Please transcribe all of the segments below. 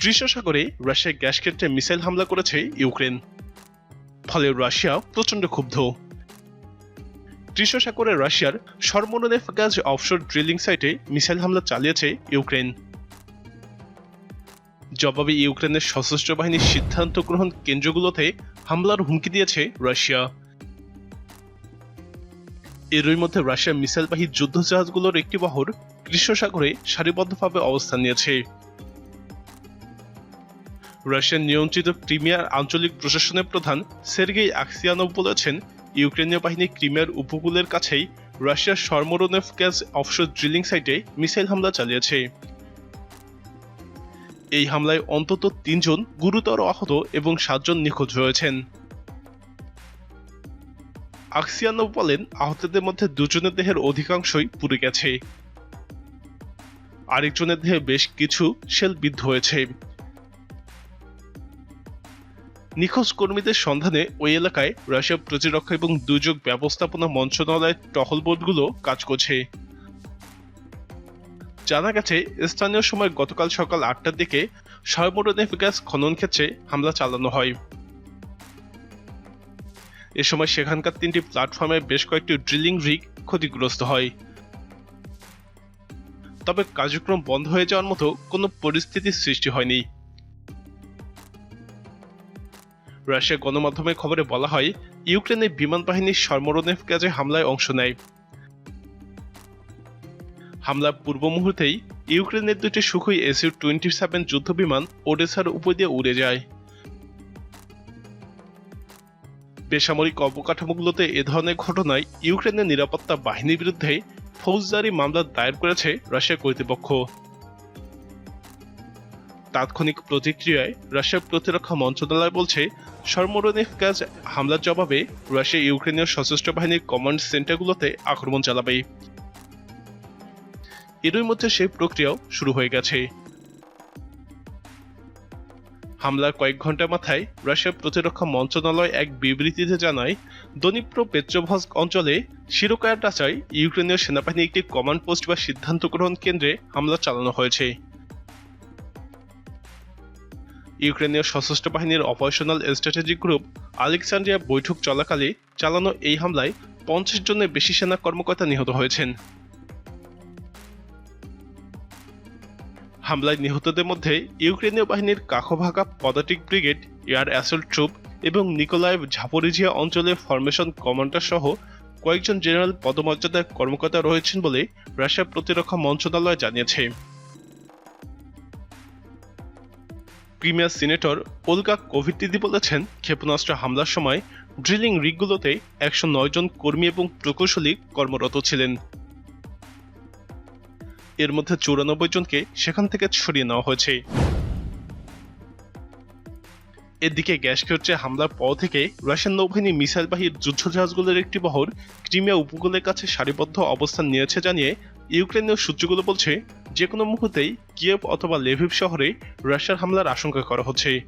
কৃষ্ণ সাগরে Russia gas ক্ষেত্রে missile হামলা করেছে ইউক্রেন। ফলে রাশিয়া প্রচণ্ড ক্ষুব্ধ। কৃষ্ণ সাগরে রাশিয়ার সর্বননেফ গ্যাস অফশোর ড্রিলিং সাইটে মিসাইল হামলা চালিয়েছে ইউক্রেন। জবাবে ইউক্রেনের সশস্ত্র বাহিনীর সিদ্ধান্ত গ্রহণ কেন্দ্রগুলোতে হামলার হুমকি দিয়েছে রাশিয়া। এরই মধ্যে রাশিয়ার মিসাইলবাহী যুদ্ধজাহাজগুলোর একটি বহর কৃষ্ণ সাগরে সারিবদ্ধভাবে অবস্থান নিয়েছে। রাশিয়ার নিয়ন্ত্রিত ক্রিমিয়ার আঞ্চলিক প্রশাসনের প্রধান সের্গেই আক্সিয়ানভ বলেছেন, ইউক্রেনীয় বাহিনী ক্রিমিয়ার উপকূলের কাছেই রাশিয়ার সর্মরোনেফ গ্যাস অফশোর ড্রিলিং সাইটে মিসাইল হামলা চালিয়েছে। এই হামলায় অন্তত তিনজন গুরুতর আহত এবং সাতজন নিখোঁজ রয়েছেন আক্সিয়ানভ বলেন, আহতদের মধ্যে দুজনের দেহের অধিকাংশই পুড়ে গেছে। আরেকজনের দেহে বেশ কিছু শেল বিদ্ধ হয়েছে। নিখোঁজ কর্মীদের সন্ধানে ওই এলাকায় রাশিয়া প্রতিরক্ষা এবং দুর্যোগ ব্যবস্থাপনা মন্ত্রণালয়ের টহল বোর্ডগুলো কাজ করছে। জানা গেছে, স্থানীয় সময় গতকাল সকাল আটটার দিকে সয়মোরনেফ গ্যাস খনন ক্ষেত্রে হামলা চালানো হয়। এ সময় সেখানকার তিনটি প্ল্যাটফর্মে বেশ কয়েকটি ড্রিলিং রিগ ক্ষতিগ্রস্ত হয়। তবে কার্যক্রম বন্ধ হয়ে যাওয়ার মতো কোনো পরিস্থিতির সৃষ্টি হয়নি। রাশিয়া গণমাধ্যমের খবরে বলা হয় ইউক্রেনের বিমান বাহিনীর সর্মরনেফ গ্যাসে হামলায় অংশ নেয়। হামলার পূর্ব মুহূর্তেই ইউক্রেনের দুটি সুখই এসইউ টোয়েন্টি সেভেন যুদ্ধ বিমান ওডেসার উপর দিয়ে উড়ে যায়। বেসামরিক অবকাঠামোগুলোতে এ ধরনের ঘটনায় ইউক্রেনের নিরাপত্তা বাহিনীর বিরুদ্ধে ফৌজদারি মামলা দায়ের করেছে রাশিয়া কর্তৃপক্ষ। তাৎক্ষণিক প্রতিক্রিয়ায় রাশিয়ার প্রতিরক্ষা মন্ত্রণালয় বলছে সর্মরনেফ গ্যাস হামলার জবাবে রাশিয়া ইউক্রেনীয় সশস্ত্র বাহিনীর কমান্ড সেন্টারগুলোতে আক্রমণ চালাবে। এরই মধ্যে সেই প্রক্রিয়াও শুরু হয়ে গেছে। হামলার কয়েক ঘণ্টা মাথায় রাশিয়ার প্রতিরক্ষা মন্ত্রণালয় এক বিবৃতিতে জানায়, দনিপ্র পেট্রোভস্ক অঞ্চলে শিরোকার টাচায় ইউক্রেনীয় সেনাবাহিনী একটি কমান্ড পোস্ট বা সিদ্ধান্ত গ্রহণ কেন্দ্রে হামলা চালানো হয়েছে। ইউক্রেনীয় সশস্ত্র বাহিনীর অপারেশনাল স্ট্র্যাটেজিক গ্রুপ আলেকজান্ড্রিয়া বৈঠক চলাকালে চালানো এই হামলায় পঞ্চাশ জনের বেশি সেনা কর্মকর্তা নিহত হয়েছেন। হামলায় নিহতদের মধ্যে ইউক্রেনীয় বাহিনীর কাখভাগা পদাতিক ব্রিগেড, এয়ার অ্যাসল্ট ট্রুপ এবং নিকোলায়েভ ঝাপরিঝিয়া অঞ্চলের ফরমেশন কমান্ডার সহ কয়েকজন জেনারেল পদমর্যাদার কর্মকর্তা রয়েছেন বলে রাশিয়ার প্রতিরক্ষা মন্ত্রণালয় জানিয়েছে। ক্রিমিয়ার সিনেটর ওলগা কোভিটিদি বলেছেন, ক্ষেপণাস্ত্র হামলার সময় ড্রিলিং রিগগুলোতে একশো নয় জন কর্মী এবং প্রকৌশলী কর্মরত ছিলেন। এর মধ্যে চৌরানব্বই জনকে সেখান থেকে সরিয়ে নেওয়া হয়েছে। এদিকে গ্যাস ক্ষেত্রে হামলার পর থেকে রাশিয়ান নৌবাহিনী মিসাইলবাহী যুদ্ধজাহাজগুলোর একটি বহর ক্রিমিয়া উপকূলের কাছে সারিবদ্ধ অবস্থান নিয়েছে জানিয়ে ইউক্রেনীয় সূত্রগুলো বলছে যে কোনো মুহূর্তেই কিয়েভ অথবা লেভিভ শহরে রাশিয়ার হামলার আশঙ্কা করা হচ্ছে।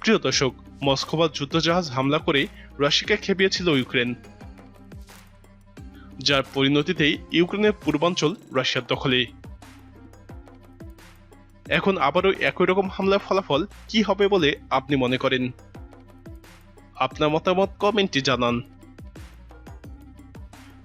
প্রিয় দর্শক মস্কোবা যুদ্ধজাহাজ হামলা করে রাশিয়াকে খেপিয়েছিল ইউক্রেন। যার পরিণতিতেই ইউক্রেনের পূর্বাঞ্চল রাশিয়ার দখলে। এখন আবারও একই রকম হামলার ফলাফল কি হবে বলে আপনি মনে করেন? আপনার মতামত কমেন্টে জানান।